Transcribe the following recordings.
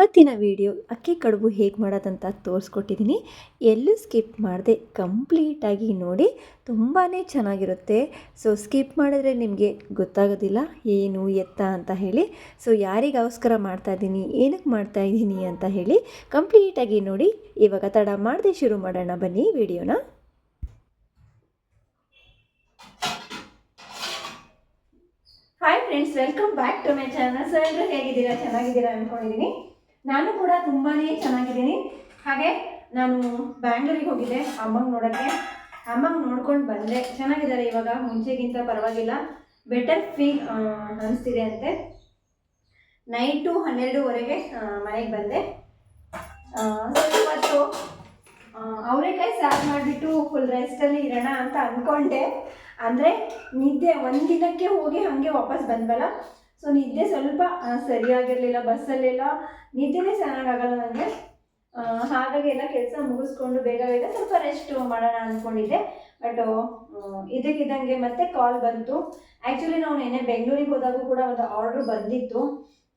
ಇವತ್ತಿನ ವಿಡಿಯೋ ಅಕ್ಕಿ ಕಡುಬು ಹೇಗೆ ಮಾಡೋದಂತ ತೋರಿಸ್ಕೊಟ್ಟಿದ್ದೀನಿ. ಎಲ್ಲೂ ಸ್ಕಿಪ್ ಮಾಡದೆ ಕಂಪ್ಲೀಟಾಗಿ ನೋಡಿ ತುಂಬಾ ಚೆನ್ನಾಗಿರುತ್ತೆ. ಸೊ, ಸ್ಕಿಪ್ ಮಾಡಿದ್ರೆ ನಿಮಗೆ ಗೊತ್ತಾಗೋದಿಲ್ಲ, ಏನು ಎತ್ತ ಅಂತ ಹೇಳಿ. ಸೊ, ಯಾರಿಗೋಸ್ಕರ ಮಾಡ್ತಾ ಇದ್ದೀನಿ, ಏನಕ್ಕೆ ಮಾಡ್ತಾ ಇದ್ದೀನಿ ಅಂತ ಹೇಳಿ ಕಂಪ್ಲೀಟಾಗಿ ನೋಡಿ. ಇವಾಗ ತಡ ಮಾಡದೆ ಶುರು ಮಾಡೋಣ, ಬನ್ನಿ ವಿಡಿಯೋನ. Hi friends welcome back to my channel so ಎಲ್ಲರೂ ಹೇಗಿದ್ದೀರಾ? ಚೆನ್ನಾಗಿದ್ದೀರಾ ಅಂದ್ಕೊಂಡಿದ್ದೀನಿ ನಾನು ಕೂಡ ತುಂಬಾ ಚೆನ್ನಾಗಿದ್ದೀನಿ. ಹಾಗೆ ನಾನು ಬ್ಯಾಂಗ್ಳೂರಿಗೆ ಹೋಗಿದ್ದೆ ಅಮ್ಮಂಗೆ ನೋಡೋಕ್ಕೆ. ಅಮ್ಮಂಗೆ ನೋಡ್ಕೊಂಡು ಬಂದೆ. ಚೆನ್ನಾಗಿದ್ದಾರೆ ಇವಾಗ, ಮುಂಚೆಗಿಂತ ಪರವಾಗಿಲ್ಲ. ಬೆಟರ್ ಫೀಲ್ ಅನಿಸ್ತಿದೆ ಅಂತೆ. ನೈಟು ಹನ್ನೆರಡುವರೆಗೆ ಮನೆಗೆ ಬಂದೆ. ಸೊ ಇವತ್ತು ಅವರೆಕಾಯಿ ಸಾರು ಮಾಡಿಬಿಟ್ಟು ಫುಲ್ ರೆಸ್ಟಲ್ಲಿ ಇರೋಣ ಅಂತ ಅಂದ್ಕೊಂಡೆ ಅಂದರೆ ನಿದ್ದೆ ಒಂದು ದಿನಕ್ಕೆ ಹೋಗಿ ಹಾಗೆ ವಾಪಸ್ ಬಂದ್ವಲ್ಲ? ಸೊ ನಿದ್ದೆ ಸ್ವಲ್ಪ ಸರಿಯಾಗಿರಲಿಲ್ಲ, ಬಸ್ಸಲ್ಲೆಲ್ಲ ನಿದ್ದೆನೇ ಚೆನ್ನಾಗಾಗಲ್ಲ ನನಗೆ ಹಾಗಾಗಿ ಎಲ್ಲ ಕೆಲಸ ಮುಗಿಸ್ಕೊಂಡು ಬೇಗ ಬೇಗ ಸ್ವಲ್ಪ ರೆಸ್ಟ್ ಮಾಡೋಣ ಅಂದ್ಕೊಂಡಿದ್ದೆ ಬಟ್ ಇದಕ್ಕಿದ್ದಂಗೆ ಮತ್ತೆ ಕಾಲ್ ಬಂತು. ಆ್ಯಕ್ಚುಲಿ ನಾವು ನೆನ್ನೆ ಬೆಂಗಳೂರಿಗೆ ಹೋದಾಗೂ ಕೂಡ ಒಂದು ಆರ್ಡ್ರ್ ಬಂದಿತ್ತು.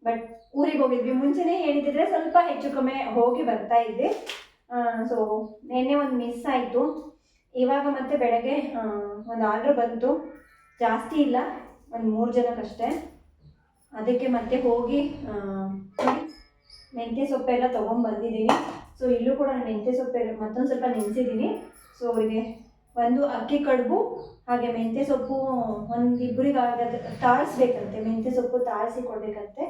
ಬಟ್ ಊರಿಗೆ ಹೋಗಿದ್ವಿ. ಮುಂಚೆನೇ ಹೇಳಿದ್ರೆ ಸ್ವಲ್ಪ ಹೆಚ್ಚು ಕಮ್ಮಿ ಹೋಗಿ ಬರ್ತಾ ಇದ್ದೆ. ಸೊ ನಿನ್ನೆ ಒಂದು ಮಿಸ್ ಆಯಿತು. ಇವಾಗ ಮತ್ತೆ ಬೆಳಗ್ಗೆ ಒಂದು ಆರ್ಡ್ರ್ ಬಂತು. ಜಾಸ್ತಿ ಇಲ್ಲ. ಒಂದು ಮೂರು ಜನಕ್ಕಷ್ಟೇ. ಅದಕ್ಕೆ ಮತ್ತೆ ಹೋಗಿ ಮೆಂತ್ಯ ಸೊಪ್ಪೆಲ್ಲ ತೊಗೊಂಬಂದಿದ್ದೀನಿ ಸೊ ಇಲ್ಲೂ ಕೂಡ ನಾನು ಮೆಂತ್ಯ ಸೊಪ್ಪೆ ಮತ್ತೊಂದು ಸ್ವಲ್ಪ ನೆನೆಸಿದ್ದೀನಿ. ಸೊ ಅವರಿಗೆ ಒಂದು ಅಕ್ಕಿ ಕಡುಬು, ಹಾಗೆ ಮೆಂತ್ಯ ಸೊಪ್ಪು ಒಂದು ಇಬ್ಬರಿಗೆ ತಾಳಿಸ್ಬೇಕಂತೆ, ಮೆಂತ್ಯ ಸೊಪ್ಪು ತಾಳಿಸಿ ಕೊಡಬೇಕಂತೆ.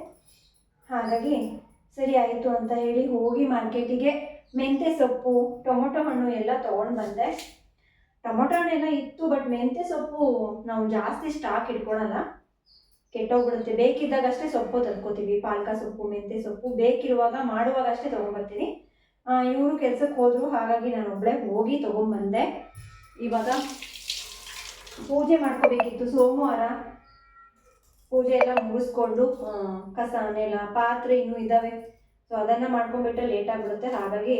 ಹಾಗಾಗಿ ಸರಿ ಆಯಿತು ಅಂತ ಹೇಳಿ ಹೋಗಿ ಮಾರ್ಕೆಟಿಗೆ ಮೆಂತ್ಯ ಸೊಪ್ಪು, ಟೊಮೊಟೊ ಹಣ್ಣು ಎಲ್ಲ ತೊಗೊಂಡು ಬಂದೆ. ಟೊಮೊಟೊ ಹಣ್ಣೆಲ್ಲ ಇತ್ತು ಬಟ್ ಮೆಂತ್ಯ ಸೊಪ್ಪು ನಾವು ಜಾಸ್ತಿ ಸ್ಟಾಕ್ ಇಟ್ಕೊಳಲ್ಲ. ಕೆಟ್ಟೋಗ್ಬಿಡುತ್ತೆ. ಬೇಕಿದ್ದಾಗ ಅಷ್ಟೇ ಸೊಪ್ಪು ತಂದ್ಕೋತೀವಿ. ಪಾಲಕ ಸೊಪ್ಪು, ಮೆಂತ್ಯೆ ಸೊಪ್ಪು ಬೇಕಿರುವಾಗ ಮಾಡುವಾಗ ಅಷ್ಟೇ ತೊಗೊಂಬರ್ತೀನಿ ಇವರು ಕೆಲ್ಸಕ್ಕೆ ಹೋದರು, ಹಾಗಾಗಿ ನಾನು ಒಬ್ಬಳೇ ಹೋಗಿ ತೊಗೊಂಬಂದೆ ಇವಾಗ ಪೂಜೆ ಮಾಡ್ಕೋಬೇಕಿತ್ತು. ಸೋಮವಾರ ಪೂಜೆ ಎಲ್ಲ ಮುಗಿಸ್ಕೊಂಡು ಕಸ, ನೆಲ, ಪಾತ್ರೆ ಇನ್ನೂ ಇದ್ದಾವೆ ಸೊ ಅದನ್ನು ಮಾಡ್ಕೊಂಡ್ಬಿಟ್ರೆ ಲೇಟ್ ಆಗಿಬಿಡುತ್ತೆ. ಹಾಗಾಗಿ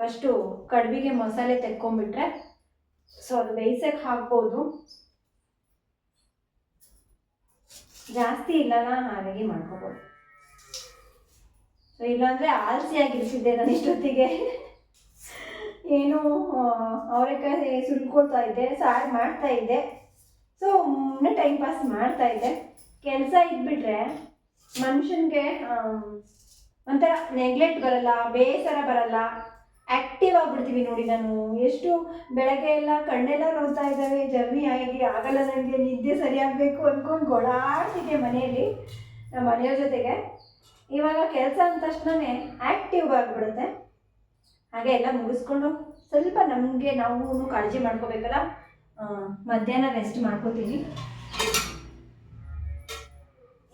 ಫಸ್ಟು ಕಡ್ಬಿಗೆ ಮಸಾಲೆ ತೆಕ್ಕೊಂಬಿಟ್ರೆ ಸೊ ಅದು ಬೇಯಿಸಕ್ಕೆ ಹಾಕ್ಬೋದು. ಜಾಸ್ತಿ ಇಲ್ಲಲ್ಲ ಹಾಗಾಗಿ ಮಾಡ್ಕೋಬೋದು. ಸೊ ಇಲ್ಲಾಂದರೆ ಆಲಸಿಯಾಗಿರ್ತಿದ್ದೆ ನಾನು ಇಷ್ಟೊತ್ತಿಗೆ. ಏನು ಅವರೆಕಾಯಿ ಸುಲ್ಕೊಳ್ತಾ ಇದ್ದೆ, ಸಾರ್ ಮಾಡ್ತಾ ಇದ್ದೆ. ಸೊ ಟೈಮ್ ಪಾಸ್ ಮಾಡ್ತಾ ಇದ್ದೆ. ಕೆಲಸ ಇದ್ಬಿಟ್ರೆ ಮನುಷ್ಯನಿಗೆ ಒಂಥರ ನೆಗ್ಲೆಕ್ಟ್ ಬರಲ್ಲ, ಬೇಸರ ಬರಲ್ಲ. ಆ್ಯಕ್ಟಿವ್ ಆಗ್ಬಿಡ್ತೀವಿ ನೋಡಿ ನಾನು. ಎಷ್ಟು ಬೆಳಗ್ಗೆ ಎಲ್ಲ ಕಣ್ಣೆಲ್ಲ ನೋಡ್ತಾ ಇದ್ದಾವೆ, ಜರ್ನಿ ಆಗಿ ಆಗಲ್ಲ ನನಗೆ ನಿದ್ದೆ ಸರಿಯಾಗಬೇಕು ಅಂದ್ಕೊಂಡು ಗೊಳಾಡ್ತಿದ್ದೆ ಮನೆಯಲ್ಲಿ, ನಮ್ಮ ಮನೆಯವ್ರ ಜೊತೆಗೆ. ಇವಾಗ ಕೆಲಸ ಅಂದ ತಕ್ಷಣವೇ ಆ್ಯಕ್ಟಿವ್ ಆಗಿಬಿಡುತ್ತೆ. ಹಾಗೆ ಎಲ್ಲ ಮುಗಿಸ್ಕೊಂಡು ಸ್ವಲ್ಪ ನಮಗೆ ನಾವು ಕಾಳಜಿ ಮಾಡ್ಕೋಬೇಕಲ್ಲ? ಮಧ್ಯಾಹ್ನ ರೆಸ್ಟ್ ಮಾಡ್ಕೋತೀನಿ.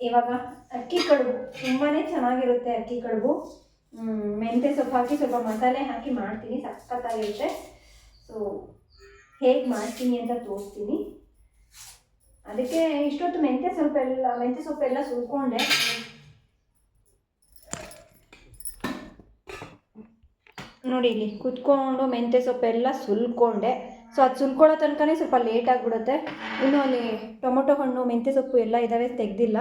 ಇವಾಗ ಅಕ್ಕಿ ಕಡುಬು ತುಂಬಾ ಚೆನ್ನಾಗಿರುತ್ತೆ ಅಕ್ಕಿ ಕಡುಬು. ಮೆಂತ್ಯ ಸೊಪ್ಪು ಹಾಕಿ ಸ್ವಲ್ಪ ಮಸಾಲೆ ಹಾಕಿ ಮಾಡ್ತೀನಿ, ಸಖತ್ತಾಗಿರುತ್ತೆ. ಸೊ ಹೇಗೆ ಮಾಡ್ತೀನಿ ಅಂತ ತೋರಿಸ್ತೀನಿ. ಅದಕ್ಕೆ ಇಷ್ಟೊತ್ತು ಮೆಂತ್ಯ ಸ್ವಲ್ಪ ಎಲ್ಲ ಮೆಂತ್ಯ ಸೊಪ್ಪೆಲ್ಲ ಸುಲ್ಕೊಂಡೆ ನೋಡಿ ಇಲ್ಲಿ ಕುತ್ಕೊಂಡು ಮೆಂತ್ಯ ಸೊಪ್ಪೆಲ್ಲ ಸುಲ್ಕೊಂಡೆ. ಸೊ ಅದು ಸುಲ್ಕೊಳ್ಳೋ ತನಕನೇ ಸ್ವಲ್ಪ ಲೇಟ್ ಆಗಿಬಿಡುತ್ತೆ. ಇನ್ನು ಅಲ್ಲಿ ಟೊಮೊಟೊ ಹಣ್ಣು, ಮೆಂತ್ಯ ಸೊಪ್ಪು ಎಲ್ಲ ಇದ್ದಾವೆ ತೆಗ್ದಿಲ್ಲ.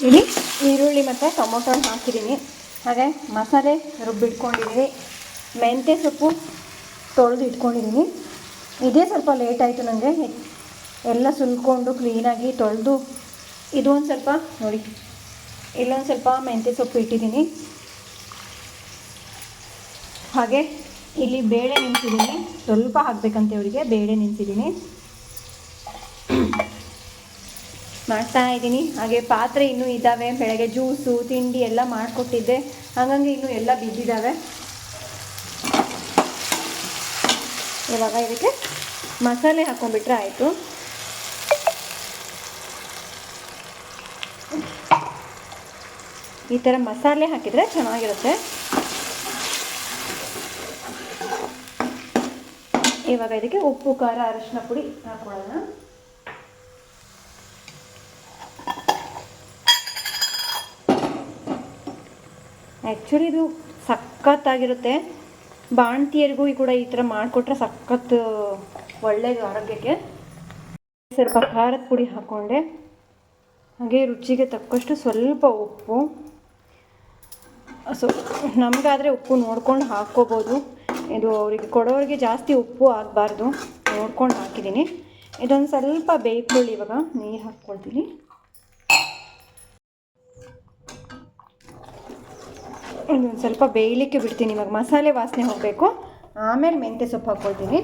ಇಲ್ಲಿ ಈರುಳ್ಳಿ ಮತ್ತು ಟೊಮೊಟೊ ಹಾಕಿದ್ದೀನಿ. ಹಾಗೆ ಮಸಾಲೆ ರುಬ್ಬಿಟ್ಕೊಂಡಿದ್ದೀನಿ. ಮೆಂತ್ಯ ಸೊಪ್ಪು ತೊಳೆದು ಇಟ್ಕೊಂಡಿದ್ದೀನಿ. ಇದೇ ಸ್ವಲ್ಪ ಲೇಟ್ ಆಯಿತು ನನಗೆ ಎಲ್ಲ ಸುಲ್ಕೊಂಡು ಕ್ಲೀನಾಗಿ ತೊಳೆದು ಇದು ಒಂದು ಸ್ವಲ್ಪ ನೋಡಿ. ಇಲ್ಲೊಂದು ಸ್ವಲ್ಪ ಮೆಂತ್ಯ ಸೊಪ್ಪು ಇಟ್ಟಿದ್ದೀನಿ. ಹಾಗೆ ಇಲ್ಲಿ ಬೇಳೆ ನೆನೆಸಿದ್ದೀನಿ ಸ್ವಲ್ಪ ಹಾಕಬೇಕಂತೆ ಅವರಿಗೆ, ಬೇಳೆ ನೆನೆಸಿದ್ದೀನಿ ಮಾಡ್ತಾ ಇದ್ದೀನಿ. ಹಾಗೆ ಪಾತ್ರೆ ಇನ್ನೂ ಇದ್ದಾವೆ ಬೆಳಗ್ಗೆ ಜ್ಯೂಸು, ತಿಂಡಿ ಎಲ್ಲ ಮಾಡಿಕೊಟ್ಟಿದ್ದೆ. ಹಂಗಂಗೆ ಇನ್ನೂ ಎಲ್ಲ ಬಿದ್ದಿದ್ದಾವೆ ಇವಾಗ ಇದಕ್ಕೆ ಮಸಾಲೆ ಹಾಕೊಂಡ್ಬಿಟ್ರೆ ಆಯಿತು. ಈ ಥರ ಮಸಾಲೆ ಹಾಕಿದರೆ ಚೆನ್ನಾಗಿರುತ್ತೆ. ಇವಾಗ ಇದಕ್ಕೆ ಉಪ್ಪು, ಖಾರ ಅರಿಶಿನ ಪುಡಿ ಹಾಕೊಳ್ಳೋಣ. ಆ್ಯಕ್ಚುಲಿ ಇದು ಸಖತ್ತಾಗಿರುತ್ತೆ. ಬಾಣ್ತಿಯರಿಗೂ ಕೂಡ ಈ ಥರ ಮಾಡಿಕೊಟ್ರೆ ಸಖತ್ ಒಳ್ಳೆಯದು ಆರೋಗ್ಯಕ್ಕೆ. ಸ್ವಲ್ಪ ಖಾರದ ಪುಡಿ ಹಾಕ್ಕೊಂಡೆ ಹಾಗೆ ರುಚಿಗೆ ತಕ್ಕಷ್ಟು ಸ್ವಲ್ಪ ಉಪ್ಪು. ಸೊ, ನಮಗಾದರೆ ಉಪ್ಪು ನೋಡ್ಕೊಂಡು ಹಾಕ್ಕೋಬೋದು. ಇದು ಅವರಿಗೆ ಕೊಡೋರಿಗೆ ಜಾಸ್ತಿ ಉಪ್ಪು ಆಗಬಾರ್ದು. ನೋಡ್ಕೊಂಡು ಹಾಕಿದ್ದೀನಿ. ಇದೊಂದು ಸ್ವಲ್ಪ ಬೇಯ್ಕೊಳ್ಳಿ ಇವಾಗ. ನೀರು ಹಾಕ್ಕೊಳ್ತೀನಿ. ಇದೊಂದು ಸ್ವಲ್ಪ ಬೇಯಲಿಕ್ಕೆ ಬಿಡ್ತೀನಿ. ಇವಾಗ ಮಸಾಲೆ ವಾಸನೆ ಹೋಗಬೇಕು ಆಮೇಲೆ ಮೆಂತ್ಯ ಸೊಪ್ಪು ಹಾಕ್ಕೊಳ್ತೀನಿ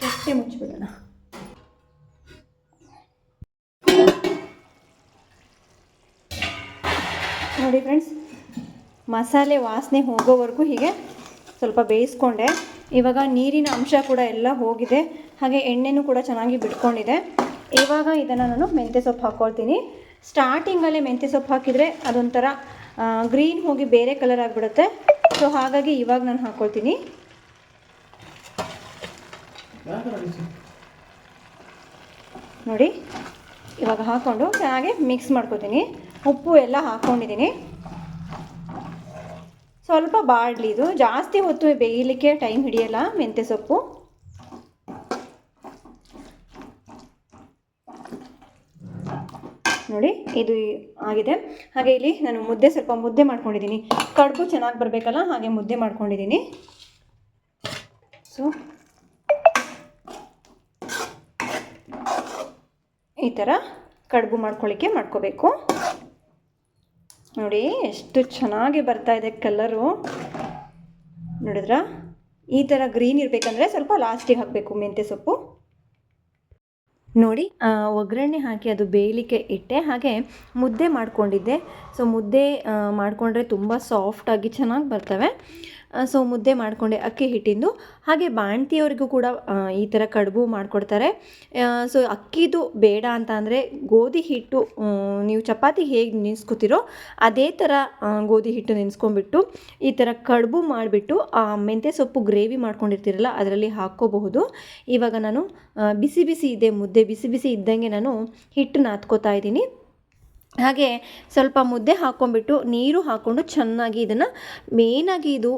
ತಟ್ಟೆ ಮುಚ್ಚಿಬಿಡೋಣ. ನೋಡಿ ಫ್ರೆಂಡ್ಸ್, ಮಸಾಲೆ ವಾಸನೆ ಹೋಗೋವರೆಗೂ ಹೀಗೆ ಸ್ವಲ್ಪ ಬೇಯಿಸ್ಕೊಂಡೆ. ಇವಾಗ ನೀರಿನ ಅಂಶ ಕೂಡ ಎಲ್ಲ ಹೋಗಿದೆ. ಹಾಗೆ ಎಣ್ಣೆನೂ ಕೂಡ ಚೆನ್ನಾಗಿ ಬಿಟ್ಕೊಂಡಿದೆ. ಇವಾಗ ಇದನ್ನು ನಾನು ಮೆಂತ್ಯ ಸೊಪ್ಪು ಹಾಕ್ಕೊಳ್ತೀನಿ ಸ್ಟಾರ್ಟಿಂಗಲ್ಲೇ ಮೆಂತ್ಯ ಸೊಪ್ಪು ಹಾಕಿದರೆ ಅದೊಂಥರ ಗ್ರೀನ್ ಹೋಗಿ ಬೇರೆ ಕಲರ್ ಆಗಿಬಿಡುತ್ತೆ. ಸೊ ಹಾಗಾಗಿ ಇವಾಗ ನಾನು ಹಾಕ್ಕೊಳ್ತೀನಿ ನೋಡಿ, ಇವಾಗ ಹಾಕ್ಕೊಂಡು ಚೆನ್ನಾಗಿ ಮಿಕ್ಸ್ ಮಾಡ್ಕೊತೀನಿ. ಉಪ್ಪು ಎಲ್ಲ ಹಾಕ್ಕೊಂಡಿದ್ದೀನಿ ಸ್ವಲ್ಪ ಬಾಡ್ಲಿ ಇದು. ಜಾಸ್ತಿ ಹೊತ್ತು ಬೇಯಲಿಕ್ಕೆ ಟೈಮ್ ಹಿಡಿಯಲ್ಲ ಮೆಂತ್ಯ ಸೊಪ್ಪು ನೋಡಿ ಇದು ಆಗಿದೆ. ಹಾಗೆ ಇಲ್ಲಿ ನಾನು ಮುದ್ದೆ ಸ್ವಲ್ಪ ಮುದ್ದೆ ಮಾಡ್ಕೊಂಡಿದ್ದೀನಿ. ಕಡುಬು ಚೆನ್ನಾಗಿ ಬರಬೇಕಲ್ಲ, ಹಾಗೆ ಮುದ್ದೆ ಮಾಡ್ಕೊಂಡಿದ್ದೀನಿ. ಸೊ ಈ ಥರ ಕಡುಬು ಮಾಡ್ಕೊಳ್ಳಿಕ್ಕೆ ಮಾಡ್ಕೋಬೇಕು. ನೋಡಿ, ಎಷ್ಟು ಚೆನ್ನಾಗಿ ಬರ್ತಾ ಇದೆ ಕಲರು. ನೋಡಿದ್ರ? ಈ ಥರ ಗ್ರೀನ್ ಇರಬೇಕಂದ್ರೆ ಸ್ವಲ್ಪ ಲಾಸ್ಟಿಗೆ ಹಾಕಬೇಕು ಮೆಂತ್ಯ ಸೊಪ್ಪು. ನೋಡಿ ಒಗ್ಗರಣೆ ಹಾಕಿ ಅದು ಬೇಯಲಿಕ್ಕೆ ಇಟ್ಟೆ, ಹಾಗೆ ಮುದ್ದೆ ಮಾಡಿಕೊಂಡಿದ್ದೆ. ಸೊ ಮುದ್ದೆ ಮಾಡಿಕೊಂಡ್ರೆ ತುಂಬ ಸಾಫ್ಟಾಗಿ ಚೆನ್ನಾಗಿ ಬರ್ತವೆ. ಸೊ ಮುದ್ದೆ ಮಾಡಿಕೊಂಡೆ, ಅಕ್ಕಿ ಹಿಟ್ಟಿಂದು. ಹಾಗೆ ಬಾಣ್ತಿಯವರಿಗೂ ಕೂಡ ಈ ಥರ ಕಡುಬು ಮಾಡಿಕೊಡ್ತಾರೆ. ಸೊ ಅಕ್ಕಿದು ಬೇಡ ಅಂತ ಅಂದರೆ ಗೋಧಿ ಹಿಟ್ಟು ನೀವು ಚಪಾತಿ ಹೇಗೆ ನೆನೆಸ್ಕೊತಿರೋ ಅದೇ ಥರ ಗೋಧಿ ಹಿಟ್ಟು ನೆನೆಸ್ಕೊಂಡ್ಬಿಟ್ಟು ಈ ಥರ ಕಡುಬು ಮಾಡಿಬಿಟ್ಟು, ಆ, ಮೆಂತ್ಯ ಸೊಪ್ಪು ಗ್ರೇವಿ ಮಾಡ್ಕೊಂಡಿರ್ತೀರಲ್ಲ ಅದರಲ್ಲಿ ಹಾಕ್ಕೋಬಹುದು. ಇವಾಗ ನಾನು ಬಿಸಿ ಬಿಸಿ ಇದೆ, ಮುದ್ದೆ ಬಿಸಿ ಬಿಸಿ ಇದ್ದಂಗೆ ನಾನು ಹಿಟ್ಟು ನಾದ್ಕೋತಾ ಇದ್ದೀನಿ. ಹಾಗೆ ಸ್ವಲ್ಪ ಮುದ್ದೆ ಹಾಕ್ಕೊಂಡ್ಬಿಟ್ಟು ನೀರು ಹಾಕ್ಕೊಂಡು ಚೆನ್ನಾಗಿ ಇದನ್ನು ಮೇಯ್ನಾಗಿ ಇದು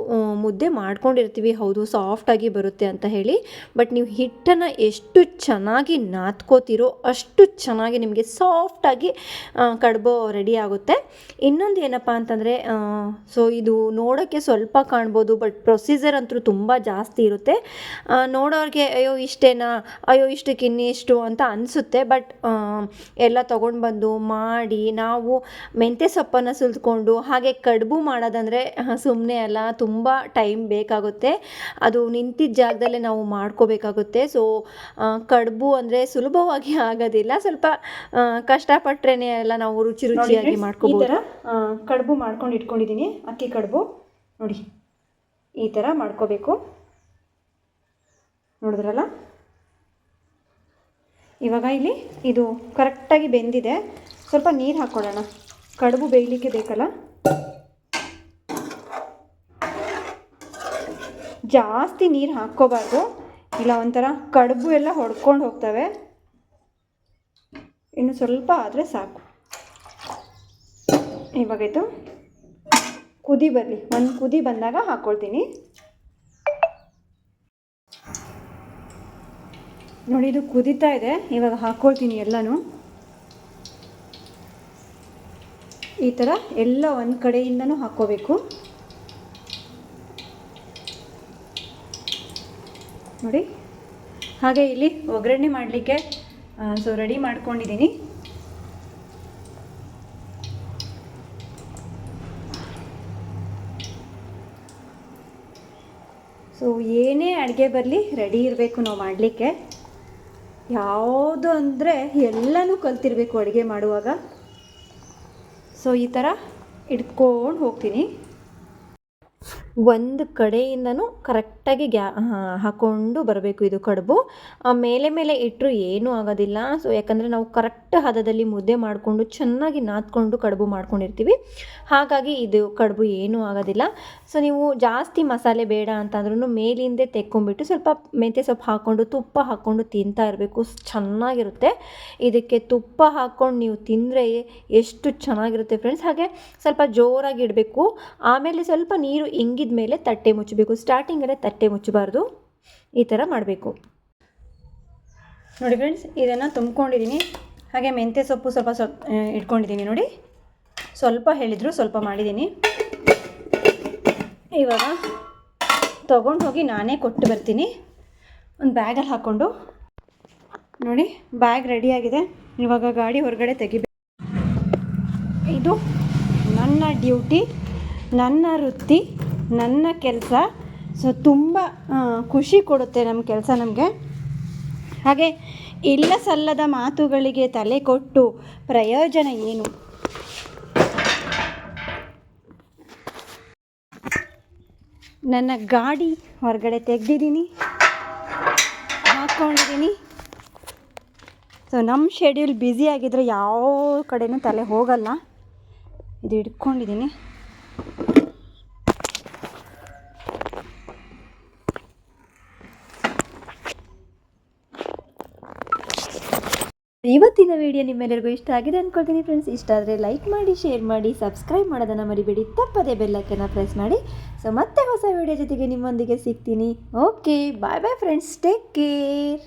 ಮುದ್ದೆ ಮಾಡ್ಕೊಂಡಿರ್ತೀವಿ. ಹೌದು ಸಾಫ್ಟಾಗಿ ಬರುತ್ತೆ ಅಂತ ಹೇಳಿ. ಬಟ್ ನೀವು ಹಿಟ್ಟನ್ನು ಎಷ್ಟು ಚೆನ್ನಾಗಿ ನಾದ್ಕೋತೀರೋ ಅಷ್ಟು ಚೆನ್ನಾಗಿ ನಿಮಗೆ ಸಾಫ್ಟಾಗಿ ಕಡುಬು ರೆಡಿ ಆಗುತ್ತೆ. ಇನ್ನೊಂದು ಏನಪ್ಪ ಅಂತಂದರೆ ಸೊ ಇದು ನೋಡೋಕ್ಕೆ ಸ್ವಲ್ಪ ಕಾಣ್ಬೋದು ಬಟ್ ಪ್ರೊಸೀಜರ್ ಅಂತೂ ತುಂಬ ಜಾಸ್ತಿ ಇರುತ್ತೆ. ನೋಡೋರಿಗೆ, ಅಯ್ಯೋ, ಇಷ್ಟೇನಾ? ಅಯ್ಯೋ ಇಷ್ಟಕ್ಕೆ ಇನ್ನಿಷ್ಟು ಅಂತ ಅನಿಸುತ್ತೆ. ಬಟ್ ಎಲ್ಲ ತೊಗೊಂಡು ಬಂದು ಮಾಡಿ ನಾವು ಮೆಂತ್ಯ ಸೊಪ್ಪನ್ನು ಸುಲಿದ್ಕೊಂಡು ಹಾಗೆ ಕಡುಬು ಮಾಡೋದಂದರೆ ಸುಮ್ಮನೆ ಅಲ್ಲ ತುಂಬ ಟೈಮ್ ಬೇಕಾಗುತ್ತೆ. ಅದು ನಿಂತಿದ್ದ ಜಾಗದಲ್ಲೇ ನಾವು ಮಾಡ್ಕೋಬೇಕಾಗುತ್ತೆ. ಸೊ ಕಡುಬು ಅಂದರೆ ಸುಲಭವಾಗಿ ಆಗೋದಿಲ್ಲ. ಸ್ವಲ್ಪ ಕಷ್ಟಪಟ್ಟರೆ ಎಲ್ಲ ನಾವು ರುಚಿ ರುಚಿಯಾಗಿ ಮಾಡ್ಕೋಬೋದು. ಕಡುಬು ಮಾಡ್ಕೊಂಡು ಇಟ್ಕೊಂಡಿದ್ದೀನಿ. ಅಕ್ಕಿ ಕಡುಬು ನೋಡಿ ಈ ಥರ ಮಾಡ್ಕೋಬೇಕು. ನೋಡಿದ್ರಲ್ಲ? ಇವಾಗ ಇಲ್ಲಿ ಇದು ಕರೆಕ್ಟಾಗಿ ಬೆಂದಿದೆ. ಸ್ವಲ್ಪ ನೀರು ಹಾಕ್ಕೊಳ್ಳೋಣ ಕಡುಬು ಬೇಯಲಿಕ್ಕೆ ಬೇಕಲ್ಲ? ಜಾಸ್ತಿ ನೀರು ಹಾಕ್ಕೋಬಾರ್ದು. ಇಲ್ಲ, ಒಂಥರ ಕಡುಬು ಎಲ್ಲ ಹೊಡ್ಕೊಂಡು ಹೋಗ್ತವೆ. ಇನ್ನು ಸ್ವಲ್ಪ ಆದರೆ ಸಾಕು. ಇವಾಗಾಯಿತು? ಕುದಿ ಬರಲಿ. ಒಂದು ಕುದಿ ಬಂದಾಗ ಹಾಕ್ಕೊಳ್ತೀನಿ ನೋಡಿ, ಇದು ಕುದೀತಾ ಇದೆ. ಇವಾಗ ಹಾಕ್ಕೊಳ್ತೀನಿ ಎಲ್ಲನೂ. ಈ ಥರ ಎಲ್ಲ ಒಂದು ಕಡೆಯಿಂದನೂ ಹಾಕ್ಕೋಬೇಕು ನೋಡಿ. ಹಾಗೆ ಇಲ್ಲಿ ಒಗ್ಗರಣೆ ಮಾಡಲಿಕ್ಕೆ ಸೊ ರೆಡಿ ಮಾಡ್ಕೊಂಡಿದ್ದೀನಿ. ಸೊ ಏನೇ ಅಡುಗೆ ಬರಲಿ ರೆಡಿ ಇರಬೇಕು ನಾವು ಮಾಡಲಿಕ್ಕೆ. ಯಾವುದು ಅಂದರೆ ಎಲ್ಲನೂ ಕಲ್ತಿರ್ಬೇಕು ಅಡುಗೆ ಮಾಡುವಾಗ. ಸೊ ಈ ಥರ ಇಟ್ಕೊಂಡು ಹೋಗ್ತೀನಿ. ಒಂದು ಕಡೆಯಿಂದನೂ ಕರೆಕ್ಟಾಗಿ ಗ್ಯಾ ಹಾಕ್ಕೊಂಡು ಬರಬೇಕು ಇದು ಕಡುಬು. ಮೇಲೆ ಮೇಲೆ ಇಟ್ಟರೂ ಏನೂ ಆಗೋದಿಲ್ಲ. ಸೊ ಯಾಕಂದರೆ ನಾವು ಕರೆಕ್ಟ್ ಹದದಲ್ಲಿ ಮುದ್ದೆ ಮಾಡಿಕೊಂಡು ಚೆನ್ನಾಗಿ ನಾದ್ಕೊಂಡು ಕಡುಬು ಮಾಡ್ಕೊಂಡಿರ್ತೀವಿ. ಹಾಗಾಗಿ ಇದು ಕಡುಬು ಏನೂ ಆಗೋದಿಲ್ಲ. ಸೊ ನೀವು ಜಾಸ್ತಿ ಮಸಾಲೆ ಬೇಡ ಅಂತಂದ್ರೂ ಮೇಲಿಂದೆ ತೆಕ್ಕೊಂಬಿಟ್ಟು ಸ್ವಲ್ಪ ಮೆಂತ್ಯ ಸೊಪ್ಪು ಹಾಕ್ಕೊಂಡು ತುಪ್ಪ ಹಾಕ್ಕೊಂಡು ತಿಂತಾ ಇರಬೇಕು. ಚೆನ್ನಾಗಿರುತ್ತೆ. ಇದಕ್ಕೆ ತುಪ್ಪ ಹಾಕ್ಕೊಂಡು ನೀವು ತಿಂದರೆ ಎಷ್ಟು ಚೆನ್ನಾಗಿರುತ್ತೆ ಫ್ರೆಂಡ್ಸ್ ಹಾಗೆ ಸ್ವಲ್ಪ ಜೋರಾಗಿ ಇಡಬೇಕು. ಆಮೇಲೆ ಸ್ವಲ್ಪ ನೀರು ಇಂಗಿದ ಮೇಲೆ ತಟ್ಟೆ ಮುಚ್ಚಬೇಕು. ಸ್ಟಾರ್ಟಿಂಗಲ್ಲೇ ತಟ್ಟೆ ಮುಚ್ಚಬಾರ್ದು. ಈ ಥರ ಮಾಡಬೇಕು. ನೋಡಿ ಫ್ರೆಂಡ್ಸ್ ಇದನ್ನು ತುಂಬ್ಕೊಂಡಿದ್ದೀನಿ ಹಾಗೆ ಮೆಂತ್ಯ ಸೊಪ್ಪು ಸ್ವಲ್ಪ ಸ್ವಲ್ಪ ಇಟ್ಕೊಂಡಿದ್ದೀನಿ ನೋಡಿ. ಸ್ವಲ್ಪ ಹೇಳಿದರು ಸ್ವಲ್ಪ ಮಾಡಿದ್ದೀನಿ ಇವಾಗ ತೊಗೊಂಡು ಹೋಗಿ ನಾನೇ ಕೊಟ್ಟು ಬರ್ತೀನಿ. ಒಂದು ಬ್ಯಾಗಲ್ಲಿ ಹಾಕ್ಕೊಂಡು ನೋಡಿ, ಬ್ಯಾಗ್ ರೆಡಿಯಾಗಿದೆ ಇವಾಗ ಗಾಡಿ ಹೊರಗಡೆ ತೆಗಿಬೇಕು. ಇದು ನನ್ನ ಡ್ಯೂಟಿ, ನನ್ನ ವೃತ್ತಿ, ನನ್ನ ಕೆಲಸ. ಸೊ ತುಂಬ ಖುಷಿ ಕೊಡುತ್ತೆ ನಮ್ಮ ಕೆಲಸ ನಮಗೆ. ಹಾಗೆ, ಇಲ್ಲ ಸಲ್ಲದ ಮಾತುಗಳಿಗೆ ತಲೆ ಕೊಟ್ಟು ಪ್ರಯೋಜನ ಏನು? ನನ್ನ ಗಾಡಿ ಹೊರಗಡೆ ತೆಗ್ದಿದ್ದೀನಿ. ಹಾಕ್ಕೊಂಡಿದ್ದೀನಿ ಸೊ ನಮ್ಮ ಶೆಡ್ಯೂಲ್ ಬ್ಯುಸಿ ಆಗಿದ್ದರೆ ಯಾವ ಕಡೆಯೂ ತಲೆ ಹೋಗಲ್ಲ. ಇದು ಇಟ್ಕೊಂಡಿದ್ದೀನಿ ಇವತ್ತಿನ ವಿಡಿಯೋ ನಿಮ್ಮೆಲ್ಲರಿಗೂ ಇಷ್ಟ ಆಗಿದೆ ಅಂದ್ಕೊಳ್ತೀನಿ ಫ್ರೆಂಡ್ಸ್ ಇಷ್ಟ ಆದರೆ ಲೈಕ್ ಮಾಡಿ ಶೇರ್ ಮಾಡಿ ಸಬ್ಸ್ಕ್ರೈಬ್ ಮಾಡೋದನ್ನು ಮರಿಬೇಡಿ. ತಪ್ಪದೇ ಬೆಲ್ಲಕ್ಕನ್ನು ಪ್ರೆಸ್ ಮಾಡಿ. ಸೊ ಮತ್ತೆ ಹೊಸ ವಿಡಿಯೋ ಜೊತೆಗೆ ನಿಮ್ಮೊಂದಿಗೆ ಸಿಗ್ತೀನಿ. Okay bye bye friends take care